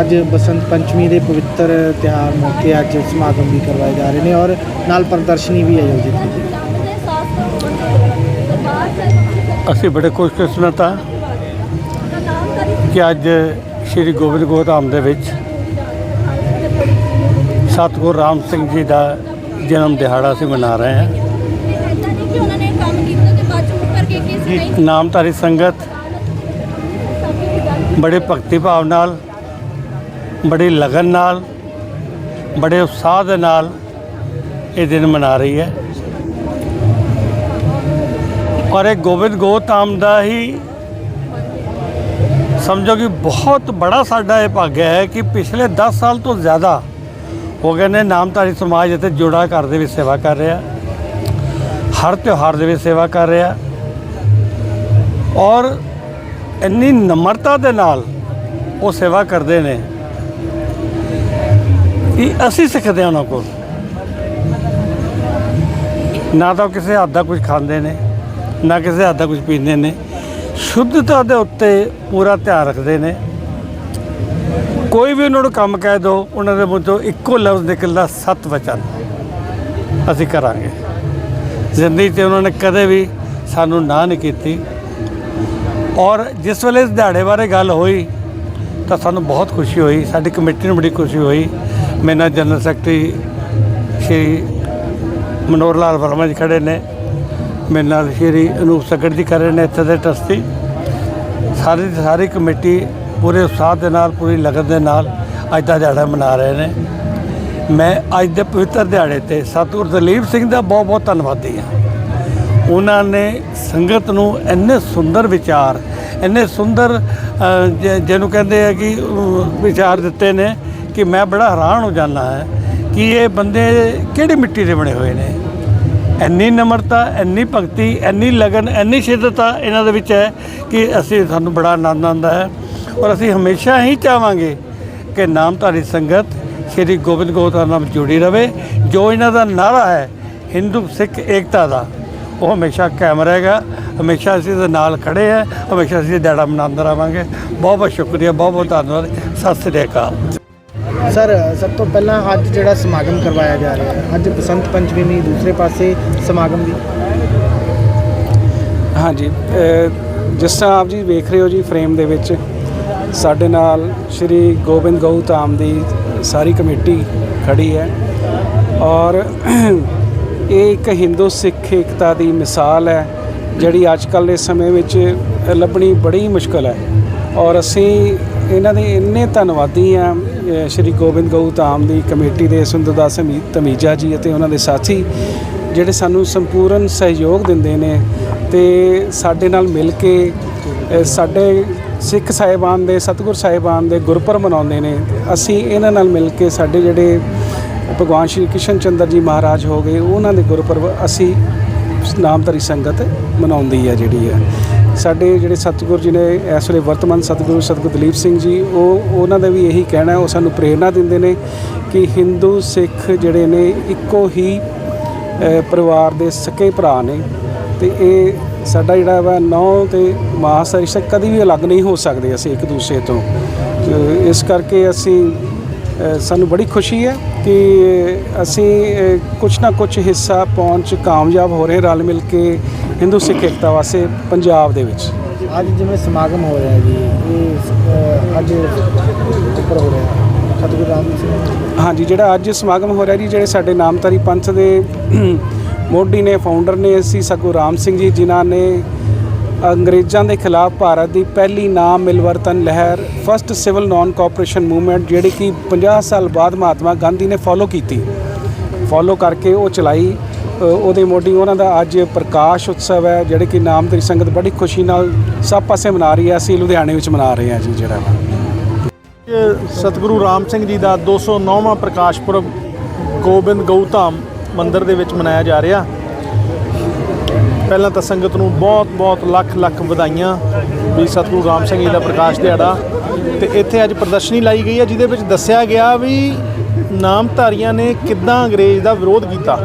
ਅੱਜ ਬਸੰਤ ਪੰਚਮੀ ਦੇ ਪਵਿੱਤਰ ਤਿਉਹਾਰ ਮੌਕੇ ਅੱਜ ਸਮਾਗਮ ਵੀ ਕਰਵਾਏ ਜਾ ਰਹੇ ਨੇ ਔਰ ਨਾਲ ਪ੍ਰਦਰਸ਼ਨੀ ਵੀ ਆਯੋਜਿਤ ਕੀਤੀ ਅਸੀਂ ਬੜੇ ਖੁਸ਼ਕਿਸਮਤ ਹਾਂ ਕਿ ਅੱਜ ਸ੍ਰੀ ਗੋਬਿੰਦ ਗੋਧਾਮ ਦੇ ਵਿੱਚ ਸਤਿਗੁਰ ਰਾਮ ਸਿੰਘ ਜੀ ਦਾ ਜਨਮ ਦਿਹਾੜਾ ਅਸੀਂ ਮਨਾ ਰਹੇ ਹਾਂ। ਨਾਮਧਾਰੀ ਸੰਗਤ ਬੜੇ ਭਗਤੀ ਭਾਵ ਨਾਲ ਬੜੀ ਲਗਨ ਨਾਲ, ਬੜੇ ਉਤਸ਼ਾਹ ਦੇ ਨਾਲ ਇਹ ਦਿਨ ਮਨਾ ਰਹੀ ਹੈ। ਔਰ ਇਹ ਗੋਬਿੰਦ ਗੋਧਾਮ ਦਾ ਹੀ ਸਮਝੋ ਕਿ ਬਹੁਤ ਬੜਾ ਸਾਡਾ ਇਹ ਭਾਗ ਹੈ ਕਿ ਪਿਛਲੇ 10 ਸਾਲ ਤੋਂ ਜ਼ਿਆਦਾ ਹੋ ਗਏ ਨੇ ਨਾਮਧਾਰੀ ਸਮਾਜ ਅਤੇ ਜੁੜਾ ਘਰ ਦੇ ਵਿੱਚ ਸੇਵਾ ਕਰ ਰਿਹਾ, ਹਰ ਤਿਉਹਾਰ ਦੇ ਵਿੱਚ ਸੇਵਾ ਕਰ ਰਿਹਾ। ਔਰ ਇੰਨੀ ਨਮਰਤਾ ਦੇ ਨਾਲ ਉਹ ਸੇਵਾ ਕਰਦੇ ਨੇ। ਕਿ ਅਸੀਂ ਸਿੱਖਦੇ ਹਾਂ ਉਹਨਾਂ ਕੋਲ। ਨਾ ਤਾਂ ਉਹ ਕਿਸੇ ਹੱਦ ਦਾ ਕੁਝ ਖਾਂਦੇ ਨੇ, ਨਾ ਕਿਸੇ ਹੱਦ ਦਾ ਕੁਝ ਪੀਂਦੇ ਨੇ। ਸ਼ੁੱਧਤਾ ਦੇ ਉੱਤੇ ਪੂਰਾ ਧਿਆਨ ਰੱਖਦੇ ਨੇ। ਕੋਈ ਵੀ ਉਹਨਾਂ ਨੂੰ ਕੰਮ ਕਹਿ ਦੋ, ਉਹਨਾਂ ਦੇ ਮੂੰਹ ਤੋਂ ਇੱਕੋ ਲਫ਼ਜ਼ ਨਿਕਲਦਾ, ਸਤ ਵਚਨ। ਅਸੀਂ ਕਰਾਂਗੇ। ਜ਼ਿੰਦਗੀ 'ਤੇ ਉਹਨਾਂ ਨੇ ਕਦੇ ਵੀ ਸਾਨੂੰ ਨਾ ਨਹੀਂ ਕੀਤੀ। ਔਰ ਜਿਸ ਵੇਲੇ ਇਸ ਦਿਹਾੜੇ ਬਾਰੇ ਗੱਲ ਹੋਈ, ਤਾਂ ਸਾਨੂੰ ਬਹੁਤ ਖੁਸ਼ੀ ਹੋਈ, ਸਾਡੀ ਕਮੇਟੀ ਨੂੰ ਬੜੀ ਖੁਸ਼ੀ ਹੋਈ। ਮੇਰੇ ਨਾਲ ਜਨਰਲ ਸੈਕਟਰੀ ਸ਼੍ਰੀ ਮਨੋਹਰ ਲਾਲ ਵਰਮਾ ਜੀ ਖੜੇ ਨੇ। ਮੇਰੇ ਨਾਲ ਸ਼੍ਰੀ ਅਨੂਪ ਸਗੜ ਜੀ ਖੜੇ ਨੇ ਇੱਥੇ ਦੇ ਟਰਸਟੀ। ਸਾਰੀ ਦੀ ਸਾਰੀ ਕਮੇਟੀ ਪੂਰੇ ਉਤਸ਼ਾਹ ਦੇ ਨਾਲ, ਪੂਰੀ ਲਗਨ ਦੇ ਨਾਲ ਅੱਜ ਦਾ ਦਿਹਾੜਾ ਮਨਾ ਰਹੇ ਨੇ। ਮੈਂ ਅੱਜ ਦੇ ਪਵਿੱਤਰ ਦਿਹਾੜੇ ਤੇ ਸਤਿਗੁਰ ਦਲੀਪ ਸਿੰਘ ਦਾ ਬਹੁਤ ਬਹੁਤ ਧੰਨਵਾਦੀ ਹਾਂ। ਉਹਨਾਂ ਨੇ ਸੰਗਤ ਨੂੰ ਇੰਨੇ ਸੁੰਦਰ ਵਿਚਾਰ, ਇੰਨੇ ਸੁੰਦਰ ਜਿਹਨੂੰ ਕਹਿੰਦੇ ਆ ਕਿ ਵਿਚਾਰ ਦਿੱਤੇ ਨੇ। ਕਿ ਮੈਂ ਬੜਾ ਹੈਰਾਨ ਹੋ ਜਾਂਦਾ ਹੈ ਕਿ ਇਹ ਬੰਦੇ ਕਿਹੜੀ ਮਿੱਟੀ ਦੇ ਬਣੇ ਹੋਏ ਨੇ। ਇੰਨੀ ਨਮਰਤਾ, ਇੰਨੀ ਭਗਤੀ, ਇੰਨੀ ਲਗਨ, ਇੰਨੀ ਸ਼ਿੱਦਤਾ ਇਹਨਾਂ ਦੇ ਵਿੱਚ ਹੈ ਕਿ ਅਸੀਂ, ਸਾਨੂੰ ਬੜਾ ਆਨੰਦ ਆਉਂਦਾ ਹੈ। ਔਰ ਅਸੀਂ ਹਮੇਸ਼ਾ ਹੀ ਚਾਹਾਂਗੇ ਕਿ ਨਾਮਧਾਰੀ ਸੰਗਤ ਸ੍ਰੀ ਗੋਬਿੰਦ ਗੋਤਾਮ ਨਾਲ ਜੁੜੀ ਰਵੇ। ਜੋ ਇਹਨਾਂ ਦਾ ਨਾਰਾ ਹੈ ਹਿੰਦੂ, ਸਿੱਖ, ਏਕਤਾ ਦਾ, ਉਹ ਹਮੇਸ਼ਾ ਕਾਇਮ ਰਹੇਗਾ। ਹਮੇਸ਼ਾ ਅਸੀਂ ਇਹਦੇ ਨਾਲ ਖੜੇ ਆ ਹਮੇਸ਼ਾ ਅਸੀਂ ਇਹ ਦਿਹਾੜਾ ਮਨਾਉਂਦੇ ਰਹਾਂਗੇ। ਬਹੁਤ ਬਹੁਤ ਸ਼ੁਕਰੀਆ ਬਹੁਤ ਬਹੁਤ ਧੰਨਵਾਦ। ਸਤਿ ਸ੍ਰੀ ਅਕਾਲ। ਸਰ, ਸਭ ਤੋਂ ਪਹਿਲਾਂ ਅੱਜ ਜਿਹੜਾ ਸਮਾਗਮ ਕਰਵਾਇਆ ਜਾ ਰਿਹਾ ਹੈ, ਅੱਜ ਬਸੰਤ ਪੰਚਮੀ ਦੀ ਦੂਸਰੇ ਪਾਸੇ ਸਮਾਗਮ ਵੀ। ਹਾਂਜੀ ਜਿਸ ਤਰ੍ਹਾਂ ਆਪ ਜੀ ਵੇਖ ਰਹੇ ਹੋ ਜੀ ਫਰੇਮ ਦੇ ਵਿੱਚ, ਸਾਡੇ ਨਾਲ ਸ਼੍ਰੀ ਗੋਬਿੰਦ ਗਊ ਧਾਮ ਦੀ ਸਾਰੀ ਕਮੇਟੀ ਖੜੀ ਹੈ ਔਰ ਇਹ ਇੱਕ ਹਿੰਦੂ ਸਿੱਖ ਏਕਤਾ ਦੀ ਮਿਸਾਲ ਹੈ, ਜਿਹੜੀ ਅੱਜ ਕੱਲ੍ਹ ਦੇ ਸਮੇਂ ਵਿੱਚ ਲੱਭਣੀ ਬੜੀ ਮੁਸ਼ਕਲ ਹੈ ਔਰ ਅਸੀਂ ਇਹਨਾਂ ਦੇ ਇੰਨੇ ਧੰਨਵਾਦੀ ਆ ਸ਼੍ਰੀ ਗੋਬਿੰਦ ਗਊ ਧਾਮ ਦੀ ਕਮੇਟੀ ਦੇ ਸੁੰਦਰਦਾਸ ਅਮੀ- ਧਮੀਜਾ ਜੀ ਅਤੇ ਉਹਨਾਂ ਦੇ ਸਾਥੀ, ਜਿਹੜੇ ਸਾਨੂੰ ਸੰਪੂਰਨ ਸਹਿਯੋਗ ਦਿੰਦੇ ਨੇ ਤੇ ਸਾਡੇ ਨਾਲ ਮਿਲ ਕੇ ਸਾਡੇ ਸਿੱਖ ਸਾਹਿਬਾਨ ਦੇ, ਸਤਿਗੁਰ ਸਾਹਿਬਾਨ ਦੇ ਗੁਰਪੁਰਬ ਮਨਾਉਂਦੇ ਨੇ। ਅਸੀਂ ਇਹਨਾਂ ਨਾਲ ਮਿਲ ਕੇ ਸਾਡੇ ਜਿਹੜੇ ਭਗਵਾਨ ਸ਼੍ਰੀ ਕਿਸ਼ਨ ਚੰਦਰ ਜੀ ਮਹਾਰਾਜ ਹੋ ਗਏ, ਉਹਨਾਂ ਦੇ ਗੁਰਪੁਰਬ ਅਸੀਂ ਨਾਮਧਾਰੀ ਸੰਗਤ ਮਨਾਉਂਦੀ ਹੈ ਜਿਹੜੀ ਹੈ ਸਾਡੇ ਜਿਹੜੇ ਸਤਿਗੁਰੂ ਜੀ ਨੇ ਇਸ ਵੇਲੇ ਵਰਤਮਾਨ ਸਤਿਗੁਰੂ ਸਤਿਗੁਰ ਦਲੀਪ ਸਿੰਘ ਜੀ ਉਹ ਉਹਨਾਂ ਦਾ ਵੀ ਇਹੀ ਕਹਿਣਾ ਉਹ ਸਾਨੂੰ ਪ੍ਰੇਰਣਾ ਦਿੰਦੇ ਨੇ ਕਿ ਹਿੰਦੂ ਸਿੱਖ ਜਿਹੜੇ ਨੇ ਇੱਕੋ ਹੀ ਪਰਿਵਾਰ ਦੇ ਸਕੇ ਭਰਾ ਨੇ ਤੇ ਇਹ ਸਾਡਾ ਜਿਹੜਾ ਵਾ ਨੌ ਤੇ ਮਾਸ ਦਾ ਰਿਸ਼ਤਾ ਕਦੀ ਵੀ ਅਲੱਗ ਨਹੀਂ ਹੋ ਸਕਦੇ ਅਸੀਂ ਇੱਕ ਦੂਸਰੇ ਤੋਂ। ਇਸ ਕਰਕੇ ਅਸੀਂ ਸਾਨੂੰ ਬੜੀ ਖੁਸ਼ੀ ਹੈ ਕਿ ਅਸੀਂ ਅ, ਕੁਛ ਨਾ ਕੁਛ ਹਿੱਸਾ ਪਾਉਣ 'ਚ ਕਾਮਯਾਬ ਹੋ ਰਹੇ ਰਲ ਮਿਲ ਕੇ ਹਿੰਦੂ ਸਿੱਖ ਏਕਤਾ ਵਾਸਤੇ ਪੰਜਾਬ ਦੇ ਵਿੱਚ। ਅੱਜ ਜਿਵੇਂ ਸਮਾਗਮ ਹੋ ਰਿਹਾ ਜੀ ਇਹ ਅੱਜ ਉੱਪਰ ਹੋ ਰਿਹਾ ਸਤਿਗੁਰੂ ਰਾਮ ਸਿੰਘ ਹਾਂਜੀ ਜਿਹੜਾ ਅੱਜ ਸਮਾਗਮ ਹੋ ਰਿਹਾ ਜੀ ਜਿਹੜੇ ਸਾਡੇ ਨਾਮਧਾਰੀ ਪੰਥ ਦੇ ਮੋਢੀ ਨੇ ਫਾਊਂਡਰ ਨੇ ਅਸੀਂ ਸਤਿਗੁਰੂ ਰਾਮ ਸਿੰਘ ਜੀ ਜਿਨ੍ਹਾਂ ਨੇ ਅੰਗਰੇਜ਼ਾਂ ਦੇ ਖਿਲਾਫ ਭਾਰਤ ਦੀ ਪਹਿਲੀ ਨਾਮ ਮਿਲਵਰਤਨ ਲਹਿਰ first civil non cooperation movement ਜਿਹੜੀ ਕਿ 50 ਸਾਲ ਬਾਅਦ ਮਹਾਤਮਾ ਗਾਂਧੀ ਨੇ ਫੋਲੋ ਕੀਤੀ। ਫੋਲੋ ਕਰਕੇ ਉਹ ਚਲਾਈ। ਉਹਦੇ ਮੋਢੀ ਉਹਨਾਂ ਦਾ ਅੱਜ ਪ੍ਰਕਾਸ਼ ਉਤਸਵ ਹੈ, ਜਿਹੜੇ ਕਿ ਨਾਮਧਾਰੀ ਸੰਗਤ ਬੜੀ ਖੁਸ਼ੀ ਨਾਲ ਸਭ ਪਾਸੇ ਮਨਾ ਰਹੀ ਹੈ, ਅਸੀਂ ਲੁਧਿਆਣੇ ਵਿੱਚ ਮਨਾ ਰਹੇ ਹਾਂ ਜੀ ਜਿਹੜਾ। ਸਤਿਗੁਰੂ ਰਾਮ ਸਿੰਘ ਜੀ ਦਾ 209ਵਾਂ ਪ੍ਰਕਾਸ਼ ਪੁਰਬ ਗੋਬਿੰਦ ਗਊਧਾਮ ਮੰਦਿਰ ਦੇ ਵਿੱਚ ਮਨਾਇਆ ਜਾ ਰਿਹਾ। ਪਹਿਲਾਂ ਤਾਂ ਸੰਗਤ ਨੂੰ ਬਹੁਤ ਬਹੁਤ ਲੱਖ ਲੱਖ ਵਧਾਈਆਂ ਵੀ ਸਤਿਗੁਰੂ ਰਾਮ ਸਿੰਘ ਜੀ ਦਾ ਪ੍ਰਕਾਸ਼ ਦਿਹਾੜਾ। ਤੇ ਇੱਥੇ ਅੱਜ ਪ੍ਰਦਰਸ਼ਨੀ ਲਾਈ ਗਈ ਹੈ, ਜਿਹਦੇ ਵਿੱਚ ਦੱਸਿਆ ਗਿਆ ਵੀ ਨਾਮਧਾਰੀਆਂ ਨੇ ਕਿੱਦਾਂ ਅੰਗਰੇਜ਼ ਦਾ ਵਿਰੋਧ ਕੀਤਾ?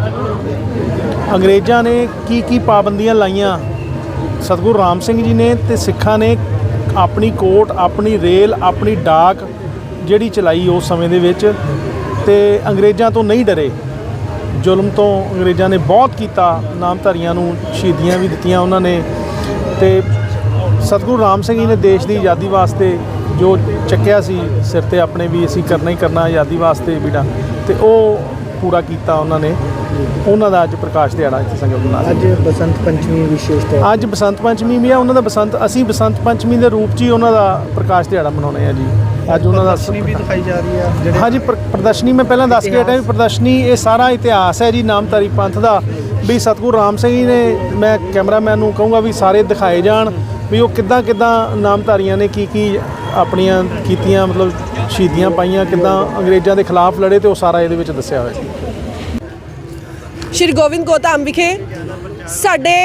ਅੰਗਰੇਜ਼ਾਂ ਨੇ ਕੀ ਕੀ ਪਾਬੰਦੀਆਂ ਲਾਈਆਂ? ਸਤਿਗੁਰੂ ਰਾਮ ਸਿੰਘ ਜੀ ਨੇ ਤੇ ਸਿੱਖਾਂ ਨੇ ਆਪਣੀ ਕੋਟ, ਆਪਣੀ ਰੇਲ, ਆਪਣੀ ਡਾਕ ਜਿਹੜੀ ਚਲਾਈ ਉਸ ਸਮੇਂ ਦੇ ਵਿੱਚ ਤੇ ਅੰਗਰੇਜ਼ਾਂ ਤੋਂ ਨਹੀਂ ਡਰੇ। ਜ਼ੁਲਮ ਤੋਂ ਅੰਗਰੇਜ਼ਾਂ ਨੇ ਬਹੁਤ ਕੀਤਾ, ਨਾਮਧਾਰੀਆਂ ਨੂੰ ਸ਼ਹੀਦੀਆਂ ਵੀ ਦਿੱਤੀਆਂ ਉਹਨਾਂ ਨੇ ਤੇ ਸਤਿਗੁਰੂ ਰਾਮ ਸਿੰਘ ਜੀ ਨੇ ਦੇਸ਼ ਦੀ ਆਜ਼ਾਦੀ ਵਾਸਤੇ ਜੋ ਚੱਕਿਆ ਸੀ ਸਿਰ ਤੇ ਆਪਣੇ ਵੀ ਅਸੀਂ ਕਰਨਾ ਹੀ ਕਰਨਾ ਆਜ਼ਾਦੀ ਵਾਸਤੇ ਬੀੜਾ ਤੇ ਉਹ ਪੂਰਾ ਕੀਤਾ ਉਹਨਾਂ ਨੇ। ਉਹਨਾਂ ਦਾ ਅੱਜ ਪ੍ਰਕਾਸ਼ ਦਿਹਾੜਾ ਇੱਥੇ ਸੰਗਤ ਮਨਾ ਅੱਜ ਬਸੰਤ ਪੰਚਮੀ ਵਿਸ਼ੇਸ਼ ਤੌਰ ਅੱਜ ਬਸੰਤ ਪੰਚਮੀ ਵੀ ਆ ਉਹਨਾਂ ਦਾ ਬਸੰਤ ਅਸੀਂ ਬਸੰਤ ਪੰਚਮੀ ਦੇ ਰੂਪ 'ਚ ਹੀ ਉਹਨਾਂ ਦਾ ਪ੍ਰਕਾਸ਼ ਦਿਹਾੜਾ ਮਨਾਉਂਦੇ ਆ ਜੀ। ਅੱਜ ਉਹਨਾਂ ਦਾ ਵੀ ਦਿਖਾਈ ਜਾ ਰਹੀ ਹੈ ਜਿਹੜੇ ਹਾਂਜੀ ਪ੍ਰ- ਪ੍ਰਦਰਸ਼ਨੀ ਮੈਂ ਪਹਿਲਾਂ ਦੱਸ ਕੇ ਹਟਿਆ ਵੀ ਪ੍ਰਦਰਸ਼ਨੀ ਇਹ ਸਾਰਾ ਇਤਿਹਾਸ ਹੈ ਜੀ ਨਾਮਧਾਰੀ ਪੰਥ ਦਾ। ਵੀ ਸਤਿਗੁਰੂ ਰਾਮ ਸਿੰਘ ਜੀ ਨੇ ਮੈਂ ਕੈਮਰਾਮੈਨ ਨੂੰ ਕਹੂੰਗਾ ਵੀ ਸਾਰੇ ਦਿਖਾਏ ਜਾਣ ਵੀ ਉਹ ਕਿੱਦਾਂ ਕਿੱਦਾਂ ਨਾਮਧਾਰੀਆਂ ਨੇ ਕੀ ਕੀ ਆਪਣੀਆਂ ਕੀਤੀਆਂ, ਮਤਲਬ ਸ਼ਹੀਦੀਆਂ ਪਾਈਆਂ, ਕਿੱਦਾਂ ਅੰਗਰੇਜ਼ਾਂ ਦੇ ਖਿਲਾਫ ਲੜੇ ਤੇ ਉਹ ਸਾਰਾ ਇਹਦੇ ਵਿੱਚ ਦੱਸਿਆ ਹੋਇਆ ਜੀ ਸ਼੍ਰੀ ਗੋਬਿੰਦ ਗੋਧਾਮ ਵਿਖੇ ਸਾਡੇ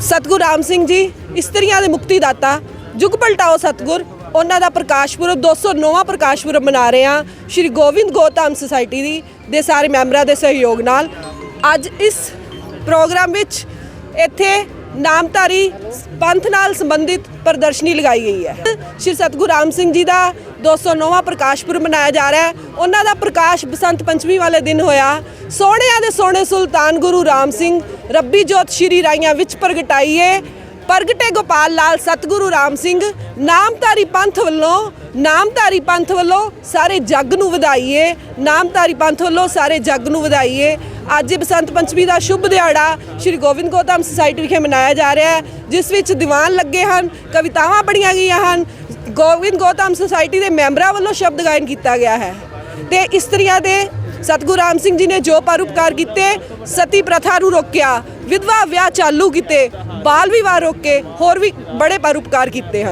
ਸਤਿਗੁਰ ਰਾਮ ਸਿੰਘ ਜੀ, ਇਸਤਰੀਆਂ ਦੇ ਮੁਕਤੀ ਦਾਤਾ ਜੁਗ ਪਲਟਾਓ ਸਤਿਗੁਰ, ਉਹਨਾਂ ਦਾ ਪ੍ਰਕਾਸ਼ ਪੁਰਬ 209ਵਾਂ ਪ੍ਰਕਾਸ਼ ਪੁਰਬ ਮਨਾ ਰਹੇ ਹਾਂ। ਸ਼੍ਰੀ ਗੋਬਿੰਦ ਗੋਧਾਮ ਸੁਸਾਇਟੀ ਦੀ, ਦੇ ਸਾਰੇ ਮੈਂਬਰਾਂ ਦੇ ਸਹਿਯੋਗ ਨਾਲ ਅੱਜ ਇਸ ਪ੍ਰੋਗਰਾਮ ਵਿੱਚ ਇੱਥੇ ਨਾਮਧਾਰੀ ਪੰਥ ਨਾਲ ਸੰਬੰਧਿਤ ਪ੍ਰਦਰਸ਼ਨੀ ਲਗਾਈ ਗਈ ਹੈ। ਸ਼੍ਰੀ ਸਤਿਗੁਰੂ ਰਾਮ ਸਿੰਘ ਜੀ ਦਾ 209ਵਾਂ ਪ੍ਰਕਾਸ਼ ਪੁਰਬ ਮਨਾਇਆ ਜਾ ਰਿਹਾ ਹੈ। ਉਹਨਾਂ ਦਾ ਪ੍ਰਕਾਸ਼ ਬਸੰਤ ਪੰਚਮੀ ਵਾਲੇ ਦਿਨ ਹੋਇਆ। ਸੋਹਣਿਆਂ ਦੇ ਸੋਹਣੇ ਸੁਲਤਾਨ ਗੁਰੂ ਰਾਮ ਸਿੰਘ, ਰੱਬੀ ਜੋਤ ਸ਼੍ਰੀ ਰਾਈਆਂ ਵਿੱਚ ਪ੍ਰਗਟਾਈਏ। ਪ੍ਰਗਟੇ ਗੋਪਾਲ ਲਾਲ ਸਤਿਗੁਰੂ ਰਾਮ ਸਿੰਘ, ਨਾਮਧਾਰੀ ਪੰਥ ਵੱਲੋਂ, ਨਾਮਧਾਰੀ ਪੰਥ ਵੱਲੋਂ ਸਾਰੇ ਜੱਗ ਨੂੰ ਵਧਾਈਏ। ਨਾਮਧਾਰੀ ਪੰਥ ਵੱਲੋਂ ਸਾਰੇ ਜੱਗ ਨੂੰ ਵਧਾਈਏ। ਅੱਜ ਬਸੰਤ ਪੰਚਮੀ ਦਾ ਸ਼ੁਭ ਦਿਹਾੜਾ ਸ਼੍ਰੀ ਗੋਬਿੰਦ ਗੋਧਾਮ ਸੁਸਾਇਟੀ ਵਿਖੇ ਮਨਾਇਆ ਜਾ ਰਿਹਾ ਹੈ, ਜਿਸ ਵਿੱਚ ਦੀਵਾਨ ਲੱਗੇ ਹਨ, ਕਵਿਤਾਵਾਂ ਪੜ੍ਹੀਆਂ ਗਈਆਂ ਹਨ। ਗੋਬਿੰਦ ਗੋਧਾਮ ਸੁਸਾਇਟੀ ਦੇ ਮੈਂਬਰਾਂ ਵੱਲੋਂ ਸ਼ਬਦ ਗਾਇਨ ਕੀਤਾ ਗਿਆ ਹੈ। ਤੇ ਇਸਤਰੀਆਂ ਦੇ ਸਤਿਗੁਰੂ ਰਾਮ ਸਿੰਘ ਜੀ ਨੇ ਜੋ ਪਰਉਪਕਾਰ ਕੀਤੇ, ਸਤੀ ਪ੍ਰਥਾ ਨੂੰ ਰੋਕਿਆ, ਵਿਧਵਾ ਵਿਆਹ ਚਾਲੂ ਕੀਤੇ, ਬਾਲ ਵਿਵਾਹ ਰੋਕੇ, ਹੋਰ ਵੀ ਬੜੇ ਪਰਉਪਕਾਰ ਕੀਤੇ ਹਨ।